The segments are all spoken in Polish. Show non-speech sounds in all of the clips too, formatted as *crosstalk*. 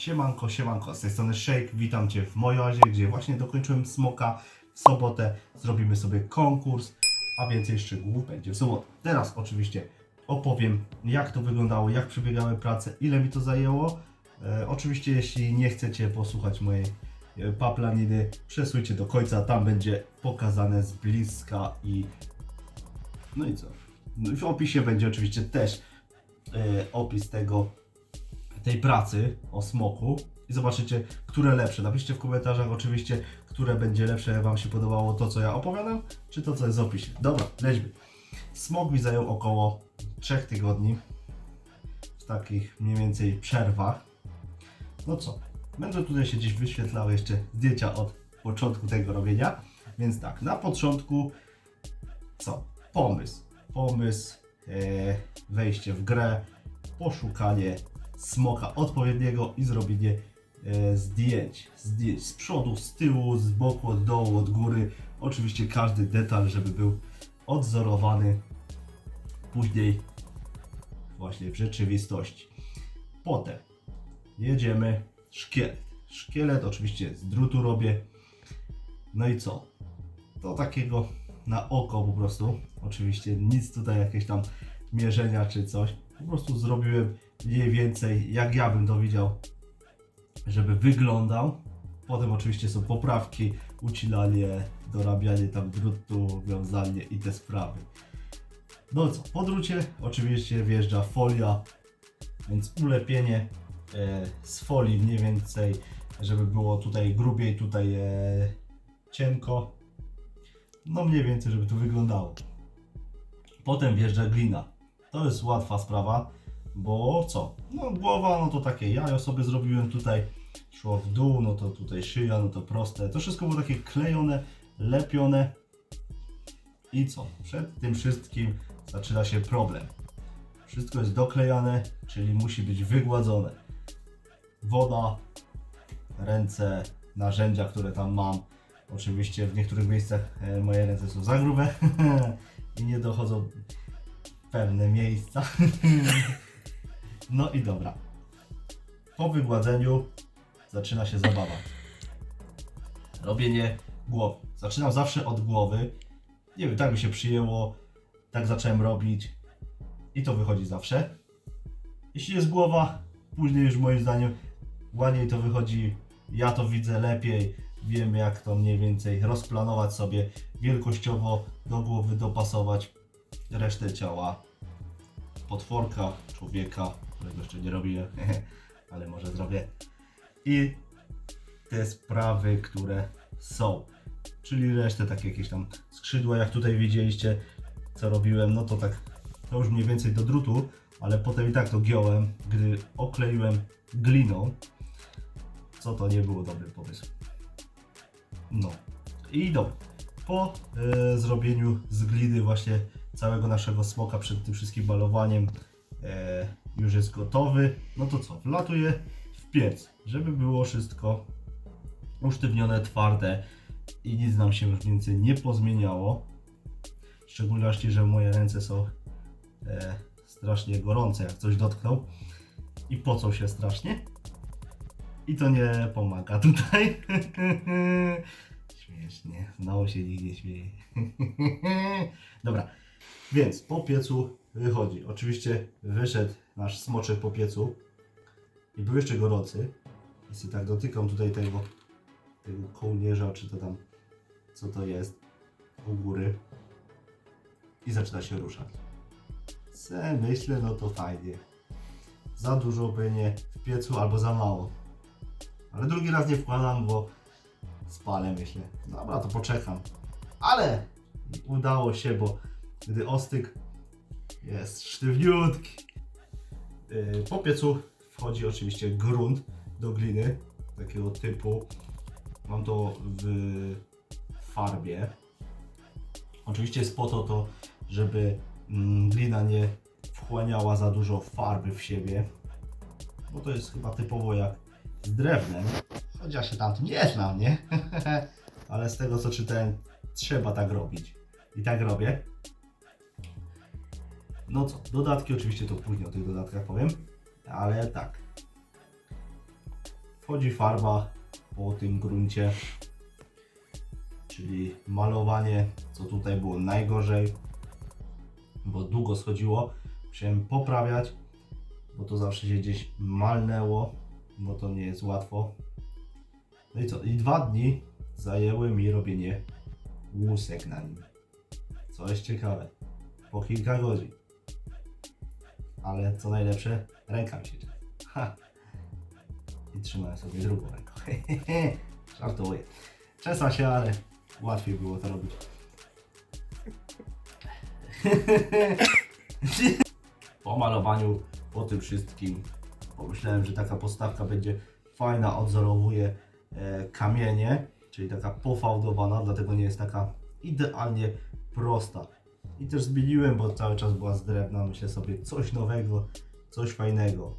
Siemanko, siemanko, z tej strony Shake, witam Cię w mojej oazie, gdzie właśnie dokończyłem smoka. W sobotę zrobimy sobie konkurs, a więcej szczegółów będzie w sobotę. Teraz oczywiście opowiem, jak to wyglądało, jak przebiegały prace, ile mi to zajęło. E, oczywiście, jeśli nie chcecie posłuchać mojej e, paplaniny, przesłuchajcie do końca, tam będzie pokazane z bliska i... No i co? No w opisie będzie oczywiście też e, opis tego, tej pracy o smoku i zobaczycie, które lepsze. Napiszcie w komentarzach oczywiście, które będzie lepsze, Wam się podobało to, co ja opowiadam, czy to, co jest w opisie. Dobra, lećmy. Smok mi zajął około 3 tygodni w takich mniej więcej przerwach. No co, będę tutaj się gdzieś wyświetlał jeszcze zdjęcia od początku tego robienia. Więc tak, na początku co? Pomysł. Pomysł, e, wejście w grę, poszukanie smoka odpowiedniego i zrobienie e, zdjęć. Zdjęć z przodu, z tyłu, z boku, od dołu, od góry. Oczywiście każdy detal, żeby był odzorowany później właśnie w rzeczywistości. Potem jedziemy szkielet. Szkielet oczywiście z drutu robię. No i co? To takiego na oko po prostu. Oczywiście nic tutaj jakieś tam mierzenia czy coś. Po prostu zrobiłem mniej więcej jak ja bym to widział, żeby wyglądał. Potem oczywiście są poprawki, ucinanie, dorabianie tam drutu, wiązanie i te sprawy. No co, po drucie oczywiście wjeżdża folia, więc ulepienie e, z folii mniej więcej, żeby było tutaj grubiej, tutaj e, cienko. No mniej więcej, żeby to wyglądało. Potem wjeżdża glina. To jest łatwa sprawa, bo co? No głowa, no to takie jajo sobie zrobiłem tutaj, szło w dół, no to tutaj szyja, no to proste. To wszystko było takie klejone, lepione. I co? Przed tym wszystkim zaczyna się problem. Wszystko jest doklejane, czyli musi być wygładzone. Woda, ręce, narzędzia, które tam mam. Oczywiście w niektórych miejscach e, moje ręce są za grube *laughs* i nie dochodzą pewne miejsca. *laughs* no i dobra. Po wygładzeniu zaczyna się zabawa. Robienie głowy. Zaczynam zawsze od głowy. Nie wiem, tak mi się przyjęło, tak zacząłem robić i to wychodzi zawsze. Jeśli jest głowa, później już moim zdaniem ładniej to wychodzi. Ja to widzę lepiej, wiem jak to mniej więcej rozplanować sobie, wielkościowo do głowy dopasować resztę ciała. Potworka, człowieka, którego jeszcze nie robię, *laughs* ale może zrobię. I te sprawy, które są. Czyli resztę takie jakieś tam skrzydła, jak tutaj widzieliście, co robiłem, no to tak, to już mniej więcej do drutu, ale potem i tak to giąłem, gdy okleiłem gliną, co to nie było dobry pomysł. No i dobra. Po e, zrobieniu z gliny właśnie całego naszego smoka przed tym wszystkim balowaniem e, już jest gotowy. No to co? Wlatuję w piec, żeby było wszystko usztywnione, twarde i nic nam się już więcej nie pozmieniało. W szczególności, że moje ręce są e, strasznie gorące, jak coś dotknął i pocą się strasznie. I to nie pomaga tutaj. *laughs* Śmiesznie, znowu się nikt nie śmieje. *laughs* Dobra, więc po piecu wychodzi. Oczywiście wyszedł nasz smoczek po piecu i był jeszcze gorący. I sobie tak dotykam tutaj tego, tego kołnierza, czy to tam, co to jest, u góry. I zaczyna się ruszać. Se myślę, no to fajnie. Za dużo płynie w piecu albo za mało. Ale drugi raz nie wkładam, bo spalę, myślę. Dobra, to poczekam. Ale udało się, bo gdy ostyk jest sztywniutki. Yy, Po piecu wchodzi oczywiście grunt do gliny, takiego typu. Mam to w farbie. Oczywiście jest po to, to żeby mm, glina nie wchłaniała za dużo farby w siebie. Bo to jest chyba typowo jak z drewnem. Chociaż się tam nie znam, nie? *laughs* Ale z tego co czytałem, trzeba tak robić. I tak robię. No co, dodatki oczywiście to później o tych dodatkach powiem. Ale tak. Wchodzi farba po tym gruncie, czyli malowanie, co tutaj było najgorzej, bo długo schodziło. Musiałem poprawiać, bo to zawsze się gdzieś malnęło, bo to nie jest łatwo. No i co? I dwa dni zajęły mi robienie łusek na nim. Co jest ciekawe, po kilka godzin. Ale co najlepsze, ręka mi się! I trzymałem sobie drugą ręką. *laughs* Żartuję. Czesła się, ale łatwiej było to robić. *laughs* po malowaniu, po tym wszystkim, pomyślałem, że taka postawka będzie fajna, odzorowuje e, kamienie, czyli taka pofałdowana, dlatego nie jest taka idealnie prosta. I też zmieniłem, bo cały czas była z drewna, myślę sobie coś nowego, coś fajnego.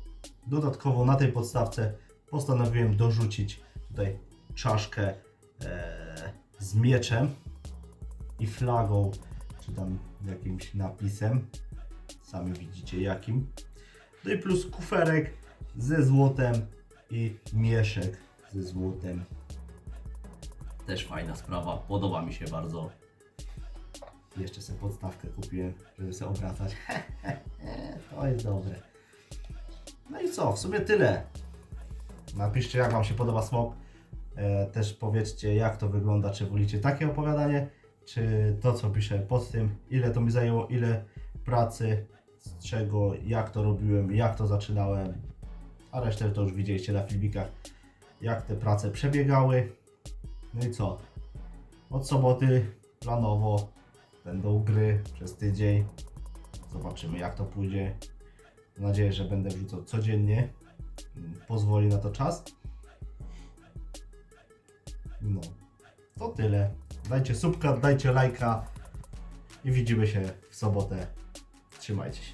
Dodatkowo na tej podstawce postanowiłem dorzucić tutaj czaszkę e, z mieczem i flagą, czy tam jakimś napisem. Sami widzicie jakim. No i plus kuferek ze złotem i mieszek ze złotem. Też fajna sprawa, podoba mi się bardzo. Jeszcze sobie podstawkę kupiłem, żeby sobie obracać. *laughs* to jest dobre. No i co, w sumie tyle. Napiszcie jak Wam się podoba smok. E, też powiedzcie jak to wygląda, czy wolicie takie opowiadanie, czy to co piszę pod tym, ile to mi zajęło, ile pracy, z czego, jak to robiłem, jak to zaczynałem. A resztę to już widzieliście na filmikach, jak te prace przebiegały. No i co? Od soboty planowo będą gry przez tydzień. Zobaczymy jak to pójdzie. Mam nadzieję, że będę wrzucał codziennie. Pozwoli na to czas. No, to tyle. Dajcie subka, dajcie lajka i widzimy się w sobotę. Trzymajcie się.